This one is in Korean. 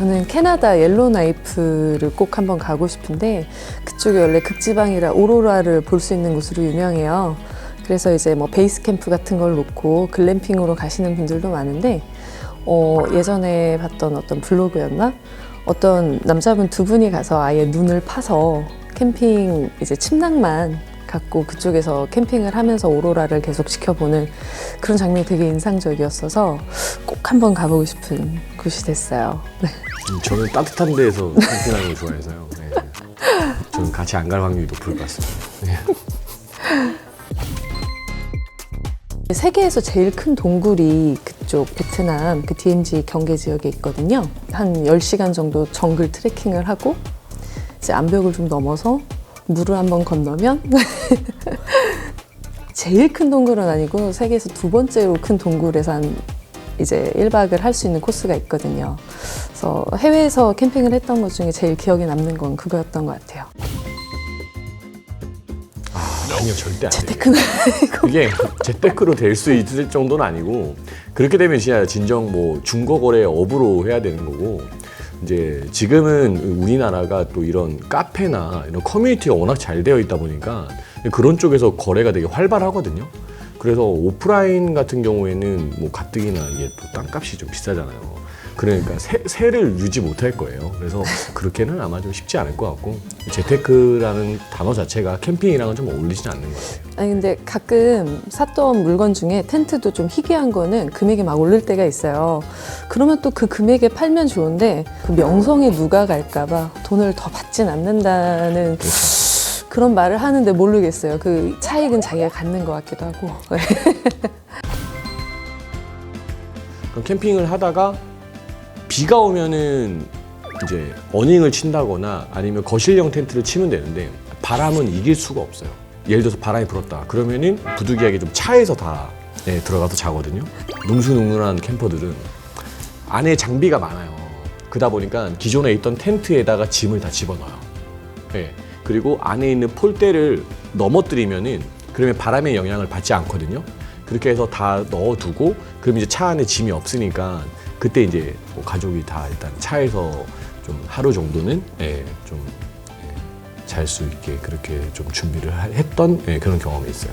저는 캐나다 옐로나이프를 꼭 한번 가고 싶은데 그쪽이 원래 극지방이라 오로라를 볼 수 있는 곳으로 유명해요. 그래서 이제 뭐 베이스 캠프 같은 걸 놓고 글램핑으로 가시는 분들도 많은데 어, 예전에 봤던 어떤 블로그였나? 어떤 남자분 두 분이 가서 아예 눈을 파서 캠핑 이제 침낭만 갖고 그쪽에서 캠핑을 하면서 오로라를 계속 지켜보는 그런 장면이 되게 인상적이었어서 꼭 한번 가보고 싶은 곳이 됐어요. 네. 음, 저는 따뜻한 데에서 캠핑하는 걸 좋아해서요. 네. 저는 같이 안 갈 확률이 높을 것 같습니다. 네. 세계에서 제일 큰 동굴이 그쪽 베트남 그 DMZ 경계 지역에 있거든요. 한 10시간 정도 정글 트레킹을 하고 이제 암벽을 좀 넘어서 물을 한번 건너면 제일 큰 동굴은 아니고 세계에서 두 번째로 큰 동굴에서 한 이제 1박을 할 수 있는 코스가 있거든요. 그래서 해외에서 캠핑을 했던 것 중에 제일 기억에 남는 건 그거였던 것 같아요. 아니요, 절대 안 돼요. 재테크는 이게 재테크로 될 수 있을 정도는 아니고 그렇게 되면 진짜 진정 뭐 중고거래 업으로 해야 되는 거고 이제 지금은 우리나라가 또 이런 카페나 이런 커뮤니티가 워낙 잘 되어 있다 보니까 그런 쪽에서 거래가 되게 활발하거든요. 그래서 오프라인 같은 경우에는 뭐 가뜩이나 이게 또 땅값이 좀 비싸잖아요. 그러니까 세, 세를 유지 못할 거예요. 그래서 그렇게는 아마 좀 쉽지 않을 것 같고 재테크라는 단어 자체가 캠핑이랑은 좀 어울리진 않는 것 같아요. 아니 근데 가끔 샀던 물건 중에 텐트도 좀 희귀한 거는 금액이 막 오를 때가 있어요. 그러면 또 그 금액에 팔면 좋은데 그 명성에 누가 갈까봐 돈을 더 받진 않는다는 그 런 말을 하는데 모르겠어요. 그 차익은 자기가 갖는 것 같기도 하고. 그럼 캠핑을 하다가 비가 오면은 이제 어닝을 친다거나 아니면 거실형 텐트를 치면 되는데 바람은 이길 수가 없어요. 예를 들어서 바람이 불었다. 그러면은 부득이하게 좀 차에서 다 예, 들어가서 자거든요. 능수능란한 캠퍼들은 안에 장비가 많아요. 그러다 보니까 기존에 있던 텐트에다가 짐을 다 집어넣어요. 예. 그리고 안에 있는 폴대를 넘어뜨리면은 그러면 바람의 영향을 받지 않거든요. 그렇게 해서 다 넣어두고 그럼 이제 차 안에 짐이 없으니까 그때 이제 뭐 가족이 다 일단 차에서 좀 하루 정도는 예, 좀 잘 수 있게 그렇게 좀 준비를 하- 했던 예, 그런 경험이 있어요.